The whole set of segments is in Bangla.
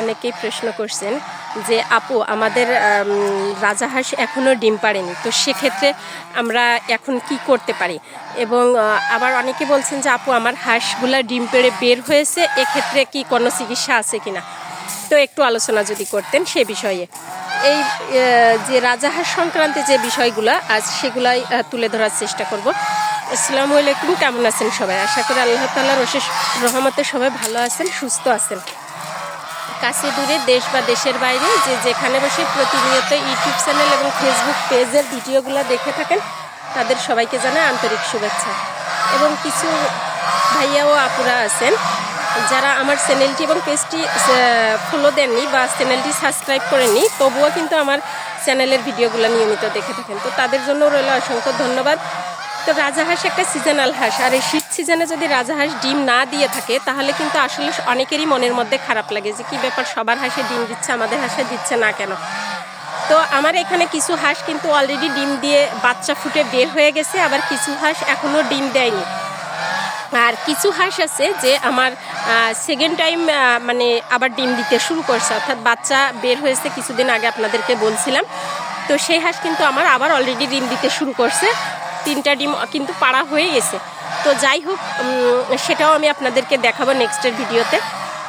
অনেকেই প্রশ্ন করছেন যে আপু আমাদের আম, রাজাহাঁস এখনও ডিম পাড়েনি তো সেক্ষেত্রে আমরা এখন কি করতে পারি? এবং আবার অনেকে বলছেন যে আপু আমার হাঁসগুলা ডিম পেড়ে বের হয়েছে এক্ষেত্রে কি কোনো চিকিৎসা আছে কিনা? তো একটু আলোচনা যদি করতেন সে বিষয়ে। এই যে রাজাহাঁস সংক্রান্তে যে বিষয়গুলো আজ সেগুলাই তুলে ধরার চেষ্টা করব। আসসালামু আলাইকুম কেমন আছেন সবাই? আশা করি আল্লাহ তাল্লাহর অশেষ রহমতে সবাই ভালো আছেন সুস্থ আছেন। কাছে দূরে দেশ বা দেশের বাইরে যে যেখানে বসে প্রতিনিয়ত ইউটিউব চ্যানেল এবং ফেসবুক পেজের ভিডিওগুলো দেখে থাকেন, তাদের সবাইকে জানাই আন্তরিক শুভেচ্ছা। এবং কিছু ভাইয়া ও আপুরা আছেন, যারা আমার চ্যানেলটি এবং পেজটি ফলো দেননি বা চ্যানেলটি সাবস্ক্রাইব করেননি, তবুও কিন্তু আমার চ্যানেলের ভিডিওগুলো নিয়মিত দেখে থাকেন। তো তাদের জন্য রইল অসংখ্য ধন্যবাদ। তো রাজাহাঁস একটা সিজনাল হাঁস। আর এই শীত সিজনে যদি রাজাহাঁস ডিম না দিয়ে থাকে, তাহলে কিন্তু আসলে অনেকেরই মনের মধ্যে খারাপ লাগে যে, কি ব্যাপার, সবার হাঁসে ডিম দিচ্ছে, আমাদের হাঁসে দিচ্ছে না কেন? তো আমার এখানে কিছু হাঁস কিন্তু অলরেডি ডিম দিয়ে বাচ্চা ফুটে বের হয়ে গেছে, আবার কিছু হাঁস এখনও ডিম দেয়নি। আর কিছু হাঁস আছে যে, আমার সেকেন্ড টাইম মানে আবার ডিম দিতে শুরু করছে। অর্থাৎ বাচ্চা বের হয়েছে কিছুদিন আগে আপনাদেরকে বলছিলাম। তো সেই হাঁস কিন্তু আমার আবার অলরেডি ডিম দিতে শুরু করছে। তিনটা ডিম কিন্তু পাড়া হয়ে গেছে। তো যাই হোক সেটাও আমি আপনাদেরকে দেখাবো নেক্সটের ভিডিওতে।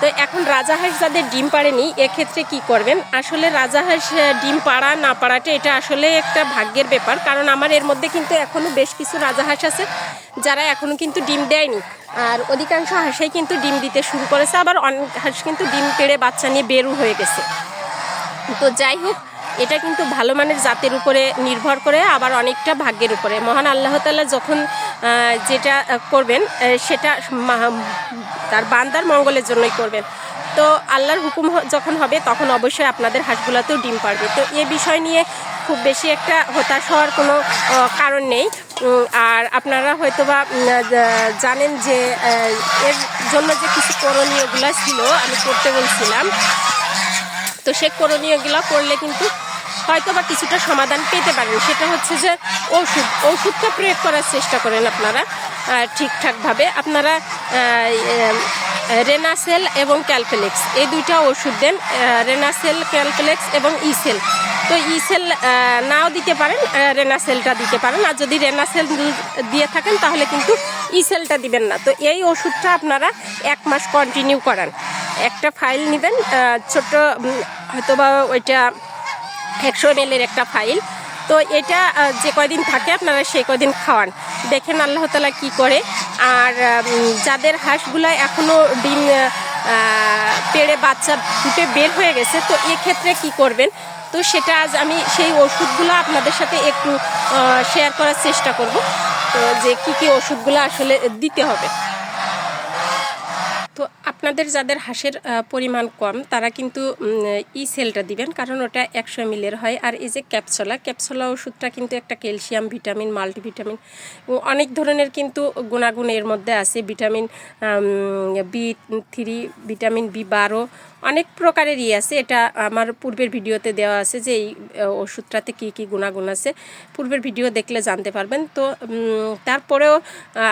তো এখন রাজাহাঁস যাদের ডিম পাড়েনি, এক্ষেত্রে কি করবেন? আসলে রাজাহাঁস ডিম পাড়া না পাড়াটা, এটা আসলে একটা ভাগ্যের ব্যাপার। কারণ আমার এর মধ্যে কিন্তু এখনও বেশ কিছু রাজাহাঁস আছে, যারা এখনও কিন্তু ডিম দেয়নি। আর অধিকাংশ হাঁসেই কিন্তু ডিম দিতে শুরু করেছে, আবার অনেক হাঁস কিন্তু ডিম পেড়ে বাচ্চা নিয়ে বেরু হয়ে গেছে। তো যাই হোক এটা কিন্তু ভালো মানের জাতের উপরে নির্ভর করে, আবার অনেকটা ভাগ্যের উপরে। মহান আল্লাহ তাআলা যখন যেটা করবেন সেটা তার বান্দার মঙ্গলের জন্যই করবেন। তো আল্লাহর হুকুম যখন হবে, তখন অবশ্যই আপনাদের হাঁসগুলাতেও ডিম পারবে তো এ বিষয় নিয়ে খুব বেশি একটা হতাশ হওয়ার কোনো কারণ নেই। আর আপনারা হয়তোবা জানেন যে এর জন্য যে কিছু করণীয়গুলো ছিল, আমি করতে বলছিলাম। তো সে করণীয়গুলো করলে কিন্তু হয়তো বা কিছুটা সমাধান পেতে পারেন। সেটা হচ্ছে যে ওষুধ, ওষুধটা প্রয়োগ করার চেষ্টা করেন আপনারা ঠিকঠাকভাবে। আপনারা রেনাসেল এবং ক্যালপেলেক্স এই দুইটা ওষুধ দেন রেনাসেল ক্যালপেলেক্স এবং ইসেল। তো ইসেল নাও দিতে পারেন রেনাসেলটা দিতে পারেন। আর যদি রেনাসেল দিয়ে থাকেন, তাহলে কিন্তু ইসেলটা দিবেন না। তো এই ওষুধটা আপনারা এক মাস কন্টিনিউ করান। একটা ফাইল নেবেন ছোট হয়তোবা ওইটা একশো এম একটা ফাইল তো এটা যে কয়দিন থাকে, আপনারা সেই কয়দিন খাওয়ান। দেখেন আল্লাহ তালা কি করে। আর যাদের হাঁসগুলো এখনও ডিম পেড়ে বাচ্চা ফুটে বের হয়ে গেছে, তো এক্ষেত্রে কি করবেন? তো সেটা আজ আমি সেই ওষুধগুলো আপনাদের সাথে একটু শেয়ার করার চেষ্টা করব। তো যে কি কি ওষুধগুলো আসলে দিতে হবে। তো আপনাদের যাদের হাঁসের পরিমাণ কম, তারা কিন্তু ই সেলটা দিবেন, কারণ ওটা একশো মিলের হয়। আর এই যে ক্যাপসোলা ক্যাপসোলা ওষুধটা কিন্তু একটা ক্যালসিয়াম, ভিটামিন, মাল্টিভিটামিন অনেক ধরনের কিন্তু গুণাগুণ এর মধ্যে আছে। Vitamin B three, vitamin B বারো, অনেক প্রকারেরই আছে। এটা আমার পূর্বের ভিডিওতে দেওয়া আছে যে এই ওষুধটাতে কী কী গুণাগুণ আছে। পূর্বের ভিডিও দেখলে জানতে পারবেন। তো তারপরেও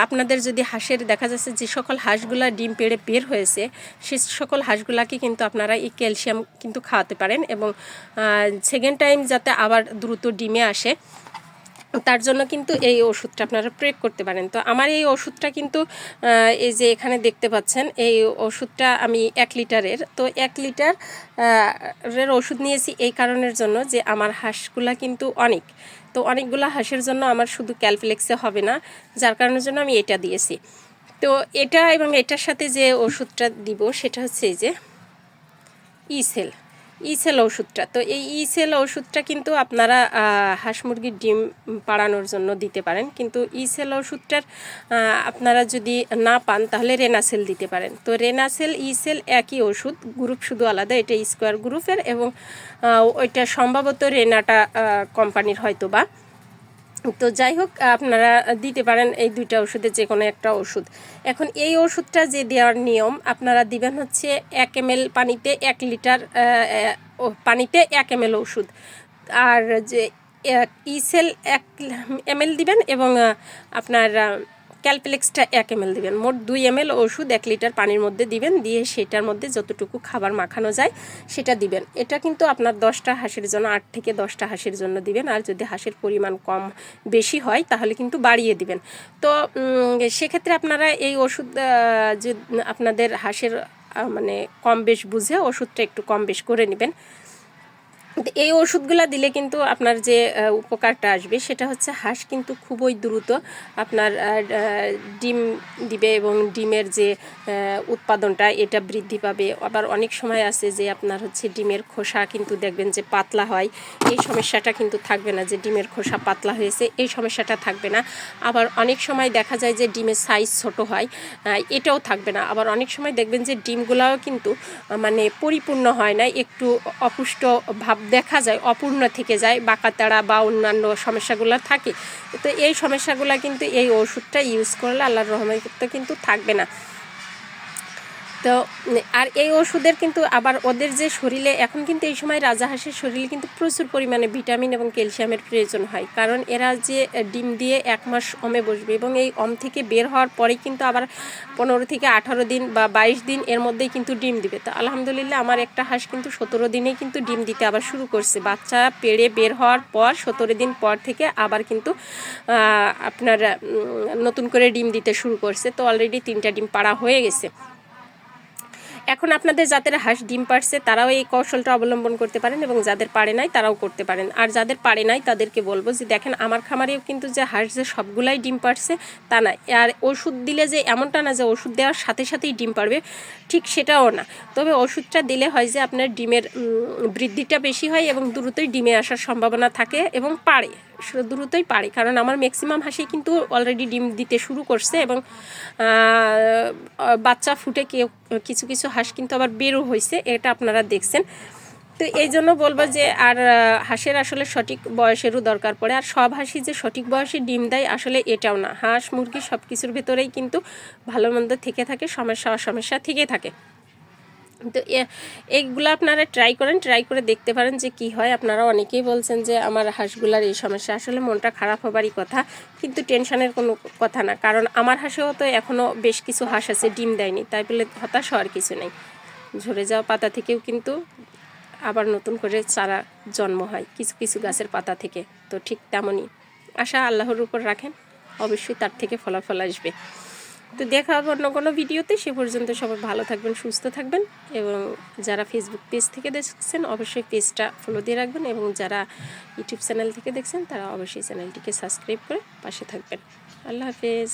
আপনাদের যদি হাঁসের, দেখা যাচ্ছে যে সকল হাঁসগুলা ডিম পেড়ে বের হয়েছে, সে সকল হাঁসগুলাকে কিন্তু আপনারা এই ক্যালসিয়াম কিন্তু খাওয়াতে পারেন এবং সেকেন্ড টাইম যাতে আবার দ্রুত ডিমে আসে, তার জন্য কিন্তু এই ওষুধটা আপনারা প্রয়োগ করতে পারেন। তো আমার এই ওষুধটা কিন্তু এই যে এখানে দেখতে পাচ্ছেন, এই ওষুধটা আমি এক লিটারের, তো এক লিটার এর ওষুধ নিয়েছি এই কারণের জন্য যে আমার হাঁসগুলা কিন্তু অনেক। তো অনেকগুলো হাঁসের জন্য আমার শুধু ক্যালফ্লেক্সে হবে না, যার কারণের জন্য আমি এটা দিয়েছি। তো এটা এবং এটার সাথে যে ওষুধটা দিব, সেটা হচ্ছে এই যে ইসেল ইসেল ওষুধটা। তো এই ইসেল ওষুধটা কিন্তু আপনারা হাঁস মুরগির ডিম পাড়ানোর জন্য দিতে পারেন। কিন্তু ইসেল ওষুধটার আপনারা যদি না পান, তাহলে রেনাসেল দিতে পারেন। তো রেনাসেল ইসেল একই ওষুধ, গ্রুপ শুধু আলাদা, এটা স্কোয়ার গ্রুপের এবং ওইটা সম্ভবত রেনাটা কোম্পানির হয়তো বা তো যাই হোক, আপনারা দিতে পারেন এই দুইটা ওষুধে যে কোনো একটা ওষুধ। এখন এই ওষুধটা যে দেওয়ার নিয়ম, আপনারা দিবেন হচ্ছে এক এম পানিতে এক লিটার পানিতে এক এম ওষুধ। আর যে ইসেল এক এম দিবেন এবং আপনার ক্যালপ্লেক্সটা এক এম দিবেন। মোট দুই এম ওষুধ এক লিটার পানির মধ্যে দিবেন, দিয়ে সেটার মধ্যে যতটুকু খাবার মাখানো যায় সেটা দিবেন। এটা কিন্তু আপনার দশটা হাঁসের জন্য, আট থেকে দশটা হাঁসের জন্য দিবেন। আর যদি হাঁসের পরিমাণ কম বেশি হয়, তাহলে কিন্তু বাড়িয়ে দিবেন। তো সেক্ষেত্রে আপনারা এই ওষুধ আপনাদের হাঁসের মানে কম বেশ বুঝে ওষুধটা একটু কম বেশ করে নেবেন। এই ওষুধগুলো দিলে কিন্তু আপনার যে উপকারটা আসবে সেটা হচ্ছে হাঁস কিন্তু খুবই দ্রুত আপনার ডিম দিবে এবং ডিমের যে উৎপাদনটা এটা বৃদ্ধি পাবে। আবার অনেক সময় আছে যে, আপনার হচ্ছে ডিমের খোসা কিন্তু দেখবেন যে পাতলা হয়। এই সমস্যাটা কিন্তু থাকবে না যে, ডিমের খোসা পাতলা হয়েছে, এই সমস্যাটা থাকবে না। আবার অনেক সময় দেখা যায় যে, ডিমের সাইজ ছোট হয় এটাও থাকবে না। আবার অনেক সময় দেখবেন যে, ডিমগুলাও কিন্তু মানে পরিপূর্ণ হয় না, একটু অপুষ্ট ভাব দেখা যায়, অপূর্ণ থেকে যায় বাঁকাতাড়া বা অন্যান্য সমস্যাগুলো থাকে। তো এই সমস্যাগুলো কিন্তু এই ওষুধটা ইউজ করলে আল্লাহর রহমতে কিন্তু থাকবে না। তো আর এই ওষুধের কিন্তু আবার ওদের যে শরীরে, এখন কিন্তু এই সময় রাজা রাজাহাঁসের শরীরে কিন্তু প্রচুর পরিমাণে ভিটামিন এবং ক্যালসিয়ামের প্রয়োজন হয়। কারণ এরা যে ডিম দিয়ে এক মাস অমে বসবে এবং এই অম থেকে বের হওয়ার পরেই কিন্তু আবার পনেরো থেকে আঠারো দিন বা বাইশ দিন এর মধ্যেই কিন্তু ডিম দিবে। তো আলহামদুলিল্লাহ আমার একটা হাঁস কিন্তু সতেরো দিনেই কিন্তু ডিম দিতে আবার শুরু করছে। বাচ্চা পেড়ে বের হওয়ার পর সতেরো দিন পর থেকে আবার কিন্তু আপনার নতুন করে ডিম দিতে শুরু করছে। তো অলরেডি তিনটা ডিম পাড়া হয়ে গেছে। এখন আপনাদের যাদের হাঁস ডিম পারছে, তারাও এই কৌশলটা অবলম্বন করতে পারেন এবং যাদের পারে নাই, তারাও করতে পারেন। আর যাদের পারে নাই, তাদেরকে বলব যে, দেখেন, আমার খামারেও কিন্তু যে হাঁস যে সবগুলাই ডিম পারছে, তা না। আর ওষুধ দিলে যে, এমনটা না যে, ওষুধ দেওয়ার সাথে সাথেই ডিম পারবে, ঠিক সেটাও না। তবে ওষুধটা দিলে হয় যে, আপনার ডিমের বৃদ্ধিটা বেশি হয় এবং দ্রুতই ডিমে আসার সম্ভাবনা থাকে এবং পারে। দ্রুতই পারে। কারণ আমার ম্যাক্সিমাম হাঁসি কিন্তু অলরেডি ডিম দিতে শুরু করছে এবং বাচ্চা ফুটে কেউ, কিছু কিছু হাঁস কিন্তু আবার বেরো হয়েছে, এটা আপনারা দেখছেন। তো এই জন্য বলব যে আর হাঁসের আসলে সঠিক বয়সেরও দরকার পড়ে। আর সব হাঁসি যে সঠিক বয়সে ডিম দেয় আসলে এটাও না। হাঁস, মুরগি সব কিছুর ভেতরেই কিন্তু ভালো মন্দ থেকে থাকে, সমস্যা অসমস্যা থেকে থাকে। তো এইগুলো আপনারা ট্রাই করেন ট্রাই করে দেখতে পারেন যে কি হয়। আপনারা অনেকেই বলছেন যে আমার হাঁসগুলার এই সমস্যা। আসলে মনটা খারাপ হবারই কথা, কিন্তু টেনশনের কোনো কথা না। কারণ আমার হাঁসেও তো এখনও বেশ কিছু হাঁস আছে, ডিম দেয়নি। তাই বলে হতাশ হওয়ার কিছু নেই। ঝরে যাওয়া পাতা থেকেও কিন্তু আবার নতুন করে চারা জন্ম হয়, কিছু কিছু গাছের পাতা থেকে। তো ঠিক তেমনই। আশা আল্লাহর উপর রাখেন, অবশ্যই তার থেকে ফলাফল আসবে। তো দেখা হবে অন্য কোনো ভিডিওতে। সে পর্যন্ত সবাই ভালো থাকবেন, সুস্থ থাকবেন এবং যারা ফেসবুক পেজ থেকে দেখছেন, অবশ্যই পেজটা ফলো দিয়ে রাখবেন এবং যারা ইউটিউব চ্যানেল থেকে দেখছেন, তারা অবশ্যই চ্যানেলটিকে সাবস্ক্রাইব করে পাশে থাকবেন। আল্লাহ হাফেজ।